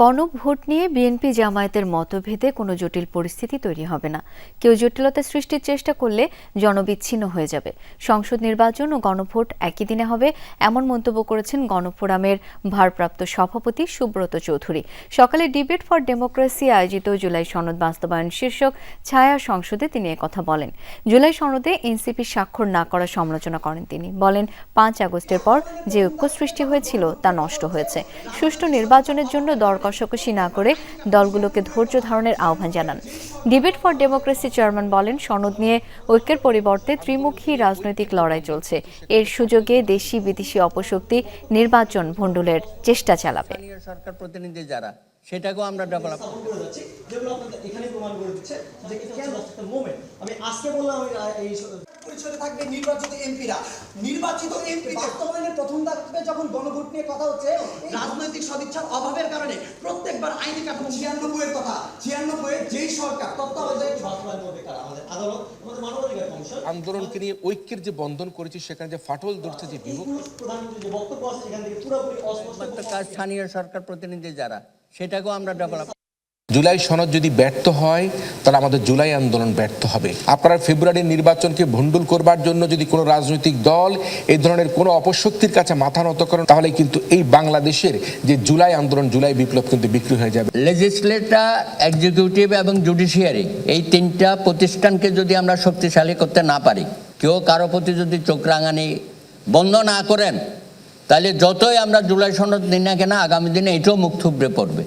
গণভোট নিয়ে বিএনপি জামায়াতের মতভেদে কোনো জটিল পরিস্থিতি তৈরি হবে না। কেউ জটিলতা সৃষ্টির চেষ্টা করলে জনবিচ্ছিন্ন হয়ে যাবে। সংসদ নির্বাচন ও গণভোট একই দিনে হবে, এমন মন্তব্য করেছেন গণফোরামের ভারপ্রাপ্ত সভাপতি সুব্রত চৌধুরী। সকালে ডিবেট ফর ডেমোক্রেসি আয়োজিত জুলাই সনদ বাস্তবায়ন শীর্ষক ছায়া সংসদে তিনি কথা বলেন। জুলাই সনদে এনসিপি স্বাক্ষর না করার সমালোচনা করেন তিনি। বলেন, পাঁচ আগস্টের পর যে ঐক্য সৃষ্টি হয়েছিল তা নষ্ট হয়েছে। সুষ্ঠু নির্বাচনের জন্য দর কষাকষি না করে দলগুলোকে ধৈর্য ধারণের আহ্বান জানান। ডিবেট ফর ডেমোক্রেসি চেয়ারম্যান বলেন সনদ নিয়ে ঐক্যের পরিবর্তে ত্রিমুখী রাজনৈতিক লড়াই চলছে। এর সুযোগে দেশি বিদেশি অপশক্তি নির্বাচন ভণ্ডুলের চেষ্টা চালাবে। সরকার প্রতিনিধি যারা সেটাকেও আমরা ডেভেলপ করে যেগুলো আপনাদের এখানে প্রমাণ করে দিচ্ছে যে আমি আজকে বললাম এই পরিচয় থাকবে নির্বাচিত এমপিরা। নির্বাচিত এমপি বাস্তবায়নের প্রথম ধাপে যখন গণভোট নিয়ে কথা হচ্ছে রাজনৈতিক সদিচ্ছার অভাবের কারণে প্রত্যেকবার আইনি কাঠামো ছিয়ানব্বই এর কথা ছিয়ানব্বই এর যেই সরকার তত্ত্বাবধায়ক বাস্তবায়ন করবে কারা? আমাদের আদালত আমাদের মানবাধিকার কমিশন। আন্দোলনকে নিয়ে ঐক্যের যে বন্ধন করেছি সেখানে যে ফাটল ধরছে যে বিভক্তি প্রধানমন্ত্রী যে বক্তব্য আছে এখান থেকে পুরোপুরি অস্পষ্ট স্থানীয় সরকার প্রতিনিধি যারা সেটাকেও আমরা ডেভেলপ জুলাই সনদ যদি ব্যর্থ হয়, তাহলে আমাদের জুলাই আন্দোলন ব্যর্থ হবে। আপনারা ফেব্রুয়ারির নির্বাচনকে ভণ্ডুল করবার জন্য যদি কোনো রাজনৈতিক দল এই ধরনের কোনো অপশক্তির কাছে মাথা নত করেন, তাহলে কিন্তু এই বাংলাদেশের যে জুলাই আন্দোলন, জুলাই বিপ্লব কিন্তু বিক্রি হয়ে যাবে। লেজিসলেটার এক্সিকিউটিভ এবং জুডিশিয়ারি এই তিনটা প্রতিষ্ঠানকে যদি আমরা শক্তিশালী করতে না পারি, কেউ কারও প্রতি যদি চোখ রাঙানি বন্ধ না করেন, তাহলে যতই আমরা জুলাই সনদ নিই না কেন, আগামী দিনে এটাও মুখ থুবড়ে পড়বে।